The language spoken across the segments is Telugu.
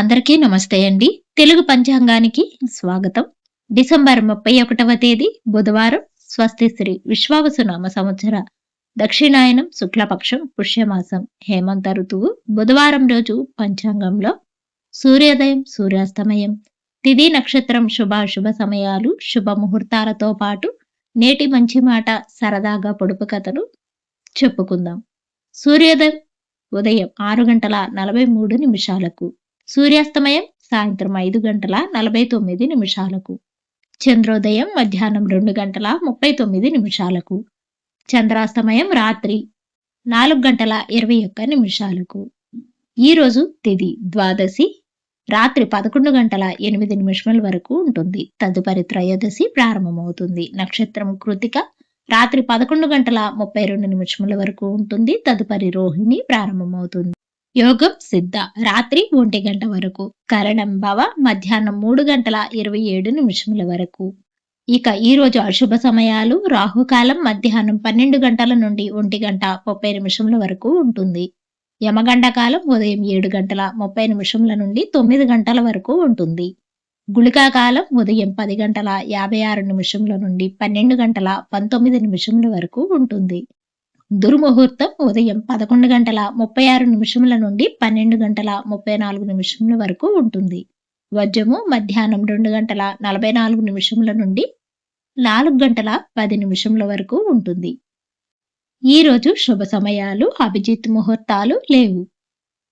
అందరికీ నమస్తే అండి. తెలుగు పంచాంగానికి స్వాగతం. డిసెంబర్ ముప్పై ఒకటవ తేదీ బుధవారం. స్వస్తి శ్రీ విశ్వావసునామ సంవత్సర దక్షిణాయనం శుక్లపక్షం పుష్యమాసం హేమంత ఋతువు బుధవారం రోజు పంచాంగంలో. సూర్యోదయం సూర్యాస్తమయం తిథి నక్షత్రం శుభాశుభ సమయాలు శుభ ముహూర్తాలతో పాటు నేటి మంచి మాట సరదాగా పొడుపు కథను చెప్పుకుందాం. సూర్యోదయం ఉదయం ఆరు గంటల నలభై మూడు నిమిషాలకు సూర్యాస్తమయం సాయంత్రం ఐదు గంటల నలభై తొమ్మిది నిమిషాలకు. చంద్రోదయం మధ్యాహ్నం రెండు గంటల ముప్పై తొమ్మిది నిమిషాలకు. చంద్రాస్తమయం రాత్రి నాలుగు గంటల ఇరవై ఒక్క నిమిషాలకు. ఈరోజు తిది ద్వాదశి రాత్రి పదకొండు గంటల ఎనిమిది నిమిషముల వరకు ఉంటుంది. తదుపరి త్రయోదశి ప్రారంభమవుతుంది. నక్షత్రం కృతిక రాత్రి పదకొండు గంటల ముప్పై రెండు నిమిషముల వరకు ఉంటుంది. తదుపరి రోహిణి ప్రారంభమవుతుంది. యోగం సిద్ధ. రాత్రి ఒంటి గంట వరకు. కరణం భవ మధ్యాహ్నం మూడు గంటల ఇరవై ఏడు నిమిషముల వరకు. ఇక ఈ రోజు అశుభ సమయాలు. రాహుకాలం మధ్యాహ్నం పన్నెండు గంటల నుండి ఒంటి గంట ముప్పై నిమిషముల వరకు ఉంటుంది. యమగండ కాలం ఉదయం ఏడు గంటల ముప్పై నిమిషముల నుండి తొమ్మిది గంటల వరకు ఉంటుంది. గుళికా కాలం ఉదయం పది గంటల యాభై ఆరు నిమిషముల నుండి పన్నెండు గంటల పంతొమ్మిది నిమిషముల వరకు ఉంటుంది. దుర్ముహూర్తం ఉదయం పదకొండు గంటల ముప్పై ఆరు నిమిషముల నుండి పన్నెండు గంటల ముప్పై నాలుగు నిమిషముల వరకు ఉంటుంది. వజ్రము మధ్యాహ్నం రెండు గంటల నలభై నాలుగు నిమిషముల నుండి నాలుగు గంటల పది నిమిషముల వరకు ఉంటుంది. ఈ రోజు శుభ సమయాలు అభిజిత్ ముహూర్తాలు లేవు.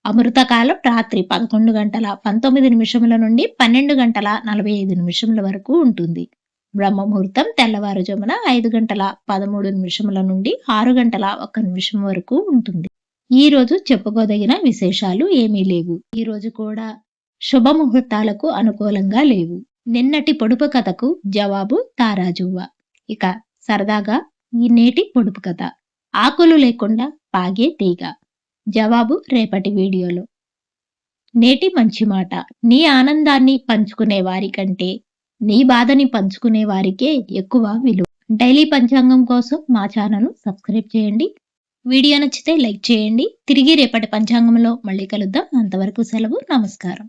అమృతకాలం రాత్రి పదకొండు గంటల పంతొమ్మిది నిమిషముల నుండి పన్నెండు గంటల నలభై ఐదు నిమిషముల వరకు ఉంటుంది. బ్రహ్మ ముహూర్తం తెల్లవారుజామున ఐదు గంటల పదమూడు నిమిషముల నుండి ఆరు గంటల ఒక్క నిమిషం వరకు ఉంటుంది. ఈ రోజు చెప్పుకోదగిన విశేషాలు ఏమీ లేవు. ఈ రోజు కూడా శుభ ముహూర్తాలకు అనుకూలంగా లేవు. నిన్నటి పొడుపు కథకు జవాబు తారాజువ్వ. ఇక సరదాగా ఈ నేటి పొడుపు కథ. ఆకులు లేకుండా పాగే తీగ. జవాబు రేపటి వీడియోలో. నేటి మంచి మాట. నీ ఆనందాన్ని పంచుకునే వారి కంటే నీ బాధని పంచుకునే వారికే ఎక్కువ విలువ. డైలీ పంచాంగం కోసం మా ఛానల్ సబ్స్క్రైబ్ చేయండి. వీడియో నచ్చితే లైక్ చేయండి. తిరిగి రేపటి పంచాంగంలో మళ్ళీ కలుద్దాం. అంతవరకు సెలవు. నమస్కారం.